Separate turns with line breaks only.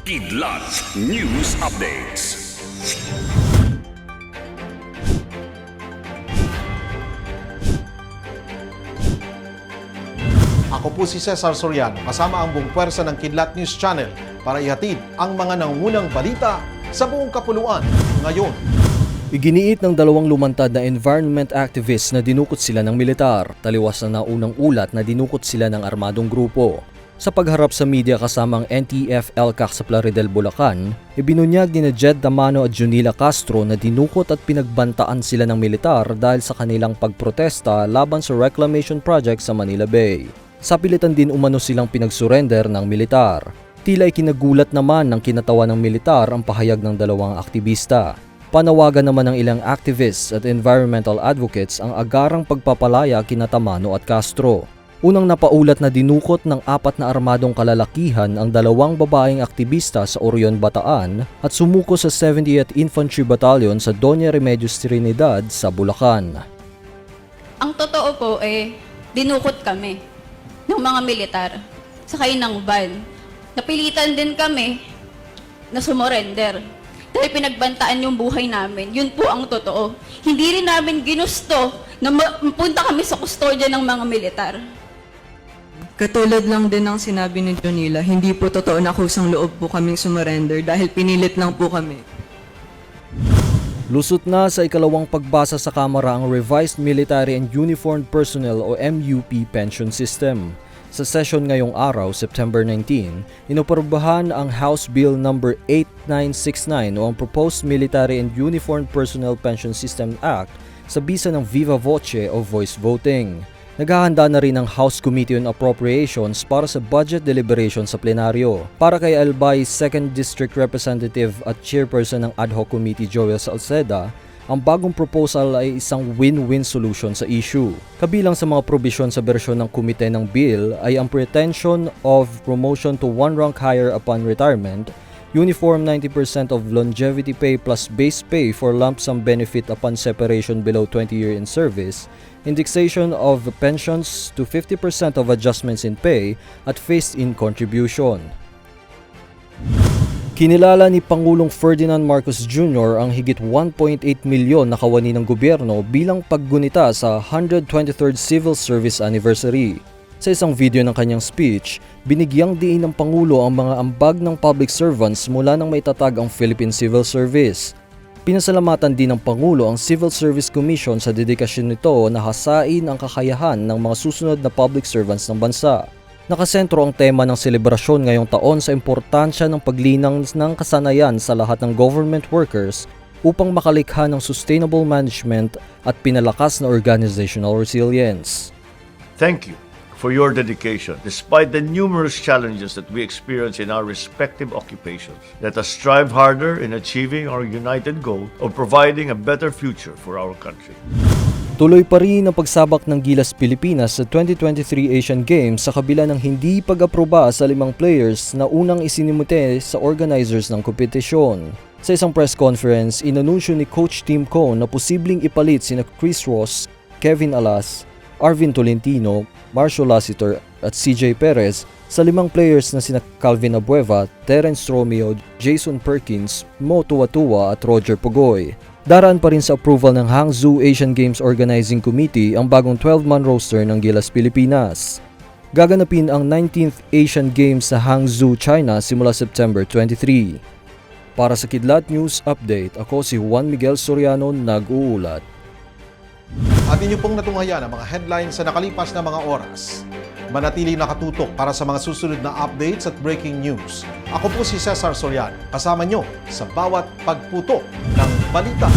Kidlat News Updates.
Ako po si Cesar Soriano kasama ang buong pwersa ng Kidlat News Channel para ihatid ang mga nangungunang balita sa buong kapuluan ngayon.
Iginiit ng dalawang lumantad na environment activists na dinukot sila ng militar, taliwas na naunang ulat na dinukot sila ng armadong grupo. Sa pagharap sa media kasamang NTF LCAC sa Plaridel, Bulacan, ibinunyag ni Jed Damano at Junila Castro na dinukot at pinagbantaan sila ng militar dahil sa kanilang pagprotesta laban sa reclamation project sa Manila Bay. Sa pilitan din umano silang pinagsurrender ng militar. Tila kinagulat naman ng kinatawan ng militar ang pahayag ng dalawang aktivista. Panawagan naman ng ilang activists at environmental advocates ang agarang pagpapalaya kina Tamano at Castro. Unang napaulat na dinukot ng apat na armadong kalalakihan ang dalawang babaeng aktivista sa Orion, Bataan at sumuko sa 70th Infantry Battalion sa Doña Remedios Trinidad sa Bulacan.
Ang totoo po eh, dinukot kami ng mga militar sakay ng van. Napilitan din kami na sumurrender. Dahil pinagbantaan yung buhay namin. Yun po ang totoo. Hindi rin namin ginusto na mapunta kami sa kustodya ng mga militar.
Katulad lang din ng sinabi ni Jonila, hindi po totoo na kusang loob po kaming sumurrender dahil pinilit lang po kami.
Lusot na sa ikalawang pagbasa sa Kamara ang Revised Military and Uniformed Personnel o MUP Pension System. Sa session ngayong araw, September 19, inoprobahan ang House Bill No. 8969 o ang Proposed Military and Uniformed Personnel Pension System Act sa bisa ng Viva Voce o voice voting. Naghahanda na rin ang House Committee on Appropriations para sa budget deliberation sa plenaryo. Para kay Albay 2nd District Representative at Chairperson ng Ad Hoc Committee Joel Salceda, ang bagong proposal ay isang win-win solution sa issue. Kabilang sa mga probisyon sa bersyon ng komite ng bill ay ang pretension of promotion to one rank higher upon retirement, uniform 90% of longevity pay plus base pay for lump sum benefit upon separation below 20 year in service, indexation of pensions to 50% of adjustments in pay at phased-in contribution. Kinilala ni Pangulong Ferdinand Marcos Jr. ang higit 1.8 milyon na kawani ng gobyerno bilang paggunita sa 123rd Civil Service Anniversary. Sa isang video ng kanyang speech, binigyang diin ng Pangulo ang mga ambag ng public servants mula nang maitatag ang Philippine Civil Service. Pinasalamatan din ng Pangulo ang Civil Service Commission sa dedikasyon nito na hasain ang kakayahan ng mga susunod na public servants ng bansa. Nakasentro ang tema ng selebrasyon ngayong taon sa importansya ng paglinang ng kasanayan sa lahat ng government workers upang makalikha ng sustainable management at pinalakas na organizational resilience.
Thank you for your dedication despite the numerous challenges that we experience in our respective occupations. Let us strive harder in achieving our united goal of providing a better future for our country.
Tuloy pa rin ang pagsabak ng Gilas Pilipinas sa 2023 Asian Games sa kabila ng hindi pag-aproba sa limang players na unang isinimute sa organizers ng kompetisyon. Sa isang press conference, inanunsyo ni Coach Tim Cone na posibleng ipalit sina Chris Ross, Kevin Alas, Arvin Tolentino, Marshall Lassiter at CJ Perez sa limang players na sina Calvin Abueva, Terence Romeo, Jason Perkins, Mo Tuatua at Roger Pugoy. Daraan pa rin sa approval ng Hangzhou Asian Games Organizing Committee ang bagong 12-man roster ng Gilas Pilipinas. Gaganapin ang 19th Asian Games sa Hangzhou, China simula September 23. Para sa Kidlat News Update, ako si Juan Miguel Soriano nag-uulat.
At inyo pong natunghayan ang mga headlines sa nakalipas na mga oras. Manatili nakatutok para sa mga susunod na updates at breaking news. Ako po si Cesar Soriano, kasama nyo sa bawat pagputo ng balita.